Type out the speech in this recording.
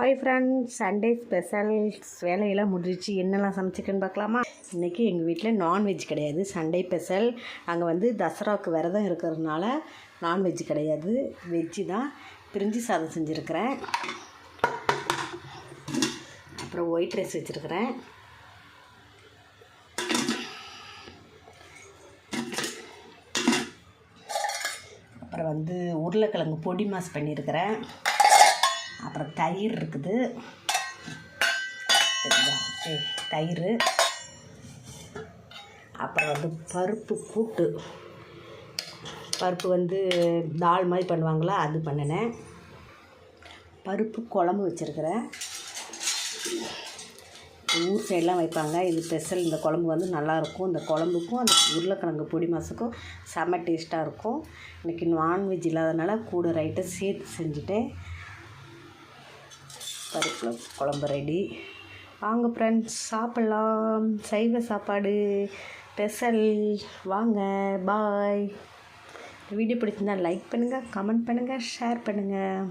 Hi friends Sunday special வேலையெல்லாம் முடிஞ்சிச்சு என்னெல்லாம் சமைச்சிக்கன்னு பார்க்கலாமா? இன்றைக்கி எங்கள் வீட்டில் நான்வெஜ் கிடையாது. சண்டே ஸ்பெஷல் அங்கே வந்து தசராவுக்கு விரதம் இருக்கிறதுனால நான்வெஜ் கிடையாது. வெஜ்ஜு தான். பிரிஞ்சி சாதம் செஞ்சுருக்கிறேன். அப்புறம் ஒயிட் ரைஸ் வச்சுருக்கிறேன். அப்புறம் வந்து உருளைக்கிழங்கு பொடி மாஸ் பண்ணியிருக்கிறேன் அப்புறம் தயிர் இருக்குது. தயிர். அப்புறம் வந்து பருப்பு கூட்டு. பருப்பு வந்து தால் மாதிரி பண்ணுவாங்களா அது பண்ணினேன். பருப்பு குழம்பு வச்சுருக்கிறேன். ஊர் சைடெலாம் வைப்பாங்க. இது ஸ்பெஷல். இந்த குழம்பு வந்து நல்லாயிருக்கும். இந்த குழம்புக்கும் அந்த உருளைக்கிழங்கு பொடி மாசுக்கும் செம்ம டேஸ்ட்டாக இருக்கும். இன்றைக்கி நான்வெஜ் இல்லாதனால கூட ரைட்டை சேர்த்து செஞ்சுட்டேன். பருப்பு குழம்பு ரெடி வாங்க ஃப்ரெண்ட்ஸ் சாப்பிட்லாம். சைவ சாப்பாடு ஸ்பெஷல் வாங்க பாய் வீடியோ பிடிச்சிருந்தா லைக் பண்ணுங்கள் கமெண்ட் பண்ணுங்கள் ஷேர் பண்ணுங்கள்